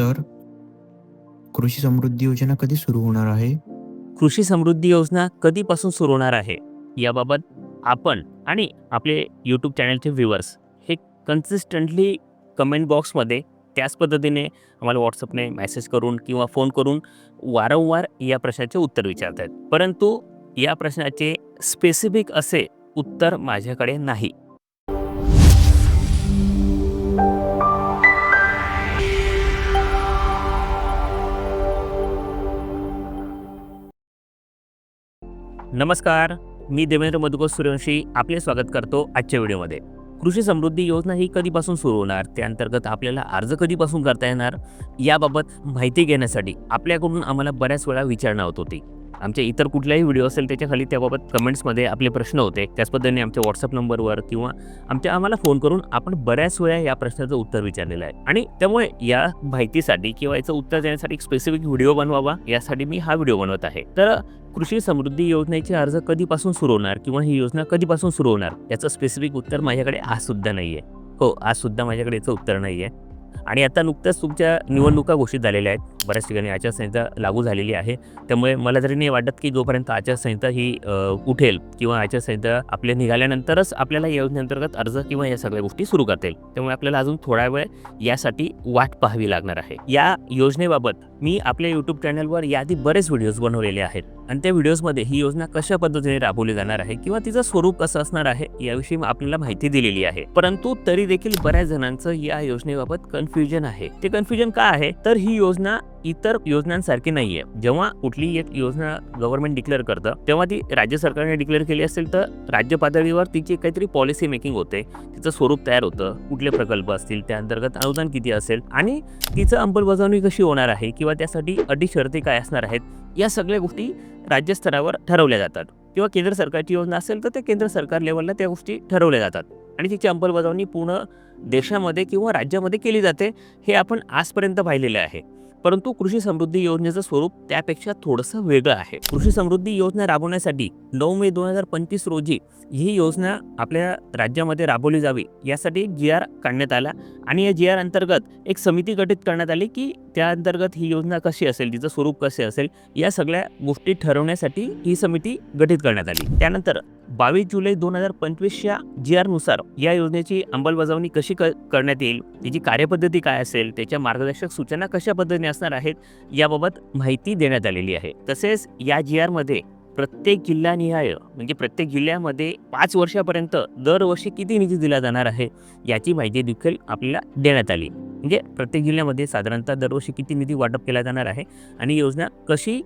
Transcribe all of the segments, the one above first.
Sir कृषी समृद्धी योजना कधी सुरू होणार आहे? कृषी समृद्धी योजना कधीपासून सुरू होणार आहे? याबाबत आपण आणि आपले यूट्यूब चॅनलचे व्ह्युअर्स हे कन्सिस्टंटली कमेंट बॉक्समध्ये त्याच पद्धतीने आम्हाला व्हॉट्सअपने मेसेज करून किंवा फोन करून वारंवार या प्रश्नाचे उत्तर विचारत आहेत परंतु या प्रश्नाचे स्पेसिफिक असे उत्तर माझ्याकडे नाही. नमस्कार मी देवेंद्र मधुकर सूर्यवंशी आपले स्वागत करतो आजच्या व्हिडिओमध्ये. कृषी समृद्धी योजना ही कधीपासून सुरू होणार त्या अंतर्गत आपल्याला अर्ज कधीपासून करता येणार याबाबत माहिती घेण्यासाठी आपल्याकडून आम्हाला बऱ्याच वेळा विचारणा होत होती. आमचे इतर कुठलाही व्हिडिओ असेल त्याच्याखाली त्याबाबत कमेंट्समध्ये आपले प्रश्न होते. त्याच पद्धतीने आमच्या व्हॉट्सअप नंबरवर किंवा आमच्या आम्हाला फोन करून आपण बऱ्याच वेळा या प्रश्नाचं उत्तर विचारलेलं आहे. आणि त्यामुळे या माहितीसाठी किंवा याचं उत्तर देण्यासाठी एक स्पेसिफिक व्हिडिओ बनवावा यासाठी मी हा व्हिडिओ बनवत आहे. तर कृषी समृद्धी योजनेचे अर्ज कधीपासून सुरू होणार किंवा ही योजना कधीपासून सुरू होणार याचं स्पेसिफिक उत्तर माझ्याकडे आज सुद्धा नाही आहे हो आज सुद्धा माझ्याकडे याचं उत्तर नाही आहे आणि आता नुकत्याच तुमच्या निवडणुका घोषित झालेल्या आहेत. बऱ्याच ठिकाणी आचारसंहिता लागू झालेली आहे. त्यामुळे मला तरी नाही वाटत की जोपर्यंत आचारसंहिता ही उठेल किंवा आचारसंहिता आपल्या निघाल्यानंतरच आपल्याला या योजनेअंतर्गत अर्ज किंवा या सगळ्या गोष्टी सुरू करता येईल त्यामुळे आपल्याला अजून थोडा वेळ यासाठी वाट पाहावी लागणार आहे. या योजनेबाबत मी आपल्या यूट्यूब चॅनलवर याआधी बरेच व्हिडिओज बनवलेले आहेत. आणि त्या व्हिडिओजमध्ये ही योजना कशा पद्धतीने राबवली जाणार आहे किंवा तिचं स्वरूप कसं असणार आहे याविषयी आपल्याला माहिती दिलेली आहे. परंतु तरी देखील बऱ्याच जणांचं या योजनेबाबत कन्फ्युजन आहे. ते कन्फ्युजन का आहे? तर ही योजना इतर योजनांसारखी नाहीये. जेव्हा कुठली एक योजना गव्हर्नमेंट डिक्लेअर करतं तेव्हा ती राज्य सरकारने डिक्लेअर केली असेल तर राज्य पातळीवर तिची काहीतरी पॉलिसी मेकिंग होते. तिचं स्वरूप तयार होतं. कुठले प्रकल्प असतील त्या अंतर्गत अनुदान किती असेल आणि तिचं अंमलबजावणी कशी होणार आहे किंवा त्यासाठी अटी शर्ती काय असणार आहेत या सगळ्या गोष्टी राज्यस्तरावर ठरवल्या जातात. किंवा केंद्र सरकारची योजना असेल तर ते केंद्र सरकार लेवलला त्या गोष्टी ठरवल्या जातात. आणि तिची अंमलबजावणी पूर्ण देशामध्ये किंवा राज्यामध्ये केली जाते हे आपण आजपर्यंत पाहिलेले आहे. परंतु कृषी समृद्धी योजनेचं स्वरूप त्यापेक्षा थोडंसं वेगळं आहे. कृषी समृद्धी योजना राबवण्यासाठी नऊ मे दोन हजार पंचवीस रोजी ही योजना आपल्या राज्यामध्ये राबवली जावी यासाठी जी आर काढण्यात आला आणि या जी आर अंतर्गत एक समिती गठीत करण्यात आली की त्या अंतर्गत ही योजना कशी असेल तिचं स्वरूप कसे असेल या सगळ्या गोष्टी ठरवण्यासाठी ही समिती गठीत करण्यात आली. त्यानंतर बावीस जुलै दोन हजार पंचवीसच्या जी आरनुसार या योजनेची अंमलबजावणी कशी क करण्यात येईल? त्याची कार्यपद्धती काय असेल? त्याच्या मार्गदर्शक सूचना कशा पद्धतीने असणार आहेत? याबाबत माहिती देण्यात आलेली आहे. तसेच या जी आरमध्ये प्रत्येक जिल्हानिहाय म्हणजे प्रत्येक जिल्ह्यामध्ये पाच वर्षापर्यंत दरवर्षी किती निधी दिला जाणार आहे? याची माहिती देखील आपल्याला देण्यात आली. म्हणजे प्रत्येक जिल्ह्यामध्ये साधारणतः दरवर्षी किती निधी वाटप केला जाणार आहे? आणि योजना कशी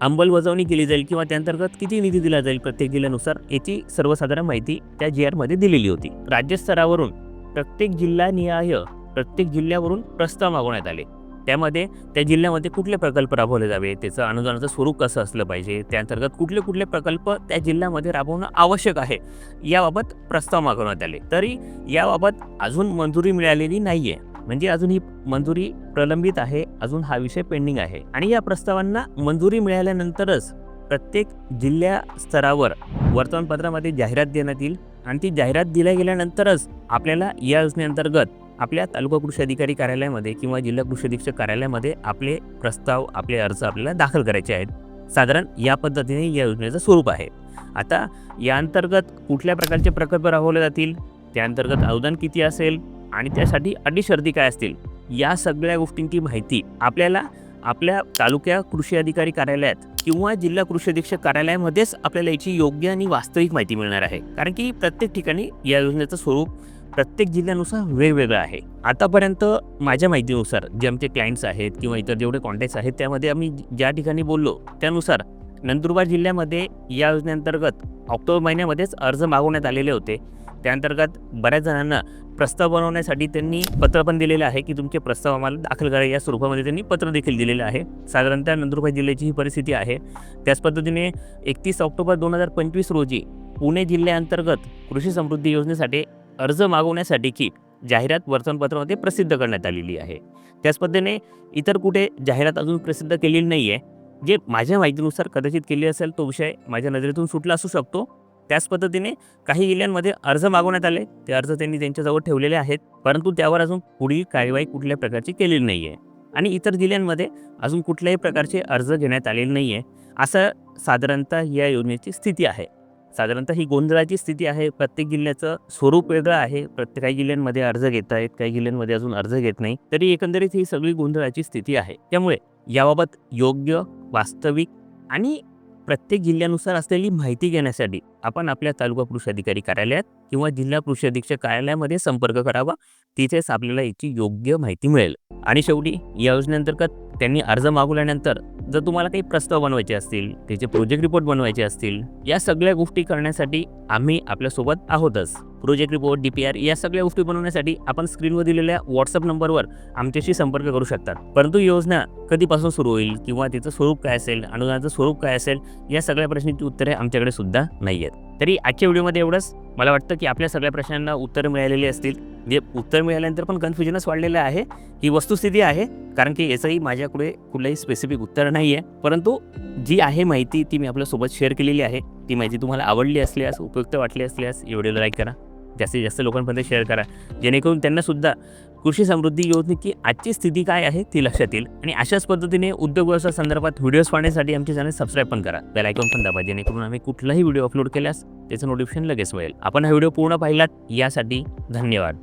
अंमलबजावणी केली जाईल किंवा त्याअंतर्गत किती निधी दिला जाईल प्रत्येक जिल्ह्यानुसार याची सर्वसाधारण माहिती त्या जी आरमध्ये दिलेली होती. राज्यस्तरावरून प्रत्येक जिल्हानिहाय प्रत्येक जिल्ह्यावरून प्रस्ताव मागवण्यात आले. त्यामध्ये त्या जिल्ह्यामध्ये कुठले प्रकल्प राबवले जावे त्याचं अनुदानाचं स्वरूप कसं असलं पाहिजे त्या अंतर्गत कुठले कुठले प्रकल्प त्या जिल्ह्यामध्ये राबवणं आवश्यक आहे याबाबत प्रस्ताव मागवण्यात आले. तरी याबाबत अजून मंजुरी मिळालेली नाही आहे म्हणजे अजून ही मंजुरी प्रलंबित आहे अजून हा विषय पेंडिंग आहे. आणि या प्रस्तावांना मंजुरी मिळाल्यानंतरच प्रत्येक जिल्ह्या स्तरावर वर्तमानपत्रामध्ये जाहिरात देण्यात येईल आणि ती जाहिरात दिल्या गेल्यानंतरच आपल्याला या योजनेअंतर्गत आपल्या तालुका कृषी अधिकारी कार्यालयामध्ये किंवा जिल्हा कृषी अधीक्षक कार्यालयामध्ये आपले प्रस्ताव आपले अर्ज आपल्याला दाखल करायचे आहेत. साधारण या पद्धतीने या योजनेचं स्वरूप आहे. आता या अंतर्गत कुठल्या प्रकारचे प्रकल्प राबवले जातील? त्या अंतर्गत अनुदान किती असेल? आणि त्यासाठी अटी शर्दी काय असतील? या सगळ्या गोष्टींची माहिती आपल्याला आपल्या तालुक्या कृषी अधिकारी कार्यालयात किंवा जिल्हा कृषी अधीक्षक कार्यालयामध्येच आपल्याला याची योग्य आणि वास्तविक माहिती मिळणार आहे. कारण की प्रत्येक ठिकाणी या योजनेचं स्वरूप प्रत्येक जिल्ह्यानुसार वेगवेगळं आहे. आतापर्यंत माझ्या माहितीनुसार जे आमचे क्लायंट्स आहेत किंवा इतर जेवढे कॉन्टॅक्ट्स आहेत त्यामध्ये आम्ही ज्या ठिकाणी बोललो त्यानुसार नंदुरबार जिल्ह्यामध्ये या योजनेअंतर्गत ऑक्टोबर महिन्यामध्येच अर्ज मागवण्यात आलेले होते. त्याअंतर्गत बऱ्याच जणांना प्रस्ताव बनवण्यासाठी त्यांनी पत्र पण दिलेलं आहे की तुमचे प्रस्ताव आम्हाला दाखल करा. या स्वरूपामध्ये त्यांनी पत्र देखील दिलेलं आहे. साधारणतः नंदुरबार जिल्ह्याची ही परिस्थिती आहे. त्याच पद्धतीने एकतीस ऑक्टोबर दोन हजार पंचवीस रोजी पुणे जिल्ह्याअंतर्गत कृषी समृद्धी योजनेसाठी अर्ज मागवण्यासाठी की जाहिरात वर्तमानपत्रामध्ये प्रसिद्ध करण्यात आलेली आहे. त्याच पद्धतीने इतर कुठे जाहिरात अजून प्रसिद्ध केलेली नाही आहे जे माझ्या माहितीनुसार कदाचित केली असेल तो विषय माझ्या नजरेतून सुटला असू शकतो. त्याच पद्धतीने काही जिल्ह्यांमध्ये अर्ज मागवण्यात आले. ते अर्ज त्यांनी त्यांच्याजवळ ठेवलेले आहेत. परंतु त्यावर अजून पुढील कार्यवाही कुठल्या प्रकारची केलेली नाही आहे आणि इतर जिल्ह्यांमध्ये अजून कुठल्याही प्रकारचे अर्ज घेण्यात आलेले नाही आहे असं साधारणतः या योजनेची स्थिती आहे. साधारणतः ही गोंधळाची स्थिती आहे. प्रत्येक जिल्ह्याचं स्वरूप वेगळं आहे. प्रत्येक काही जिल्ह्यांमध्ये अर्ज घेत आहेत. काही जिल्ह्यांमध्ये अजून अर्ज घेत नाही. तरी एकंदरीत ही सगळी गोंधळाची स्थिती आहे. त्यामुळे याबाबत योग्य वास्तविक आणि प्रत्येक जिल्ह्यानुसार असलेली माहिती घेण्यासाठी आपण आपल्या तालुका कृषी अधिकारी कार्यालयात किंवा जिल्हा कृषी अधीक्षक कार्यालयामध्ये संपर्क करावा. तिथेच आपल्याला याची योग्य माहिती मिळेल. आणि शेवटी या योजनेअंतर्गत त्यांनी अर्ज मागवल्यानंतर जर तुम्हाला काही प्रस्ताव बनवायचे असतील त्याचे प्रोजेक्ट रिपोर्ट बनवायचे असतील या सगळ्या गोष्टी करण्यासाठी आम्ही आपल्यासोबत आहोतच. Project report D P R या सगळ्या गोष्टी बनवण्यासाठी आपण स्क्रीनवर दिलेल्या व्हॉट्सअप नंबरवर आमच्याशी संपर्क करू शकतात. परंतु योजना कधीपासून सुरू होईल किंवा तिचं स्वरूप काय असेल अनुदानाचं स्वरूप काय असेल या सगळ्या प्रश्नांची उत्तरे आमच्याकडे सुद्धा नाही आहेत तरी आजच्या व्हिडिओमध्ये एवढंच. मला वाटतं की आपल्या सगळ्या प्रश्नांना उत्तर मिळालेली असतील. जे उत्तर मिळाल्यानंतर पण कन्फ्युजनच वाढलेलं आहे. ही वस्तुस्थिती आहे. कारण की याचंही माझ्याकडे कुठलंही स्पेसिफिक उत्तर नाही आहे परंतु जी आहे माहिती ती मी आपल्यासोबत शेअर केलेली आहे. ती माहिती तुम्हाला आवडली असल्यास उपयुक्त वाटली असल्यास व्हिडिओला लाईक करा. जास्तीत जास्त लोकांपर्यंत शेअर करा. जेणेकरून त्यांनासुद्धा कृषी समृद्धी योजनेची आजची स्थिती काय आहे ती लक्षात येईल. आणि अशाच पद्धतीने उद्योग व्यवसाय संदर्भात व्हिडिओज पाहण्यासाठी आमचे चॅनल सबस्क्राईब पण करा. बेल आयकॉन पण दाबा जेणेकरून आम्ही कुठलाही व्हिडिओ अपलोड केल्यास त्याचं नोटिफिकेशन लगेच मिळेल. आपण हा व्हिडिओ पूर्ण पाहिलात यासाठी धन्यवाद.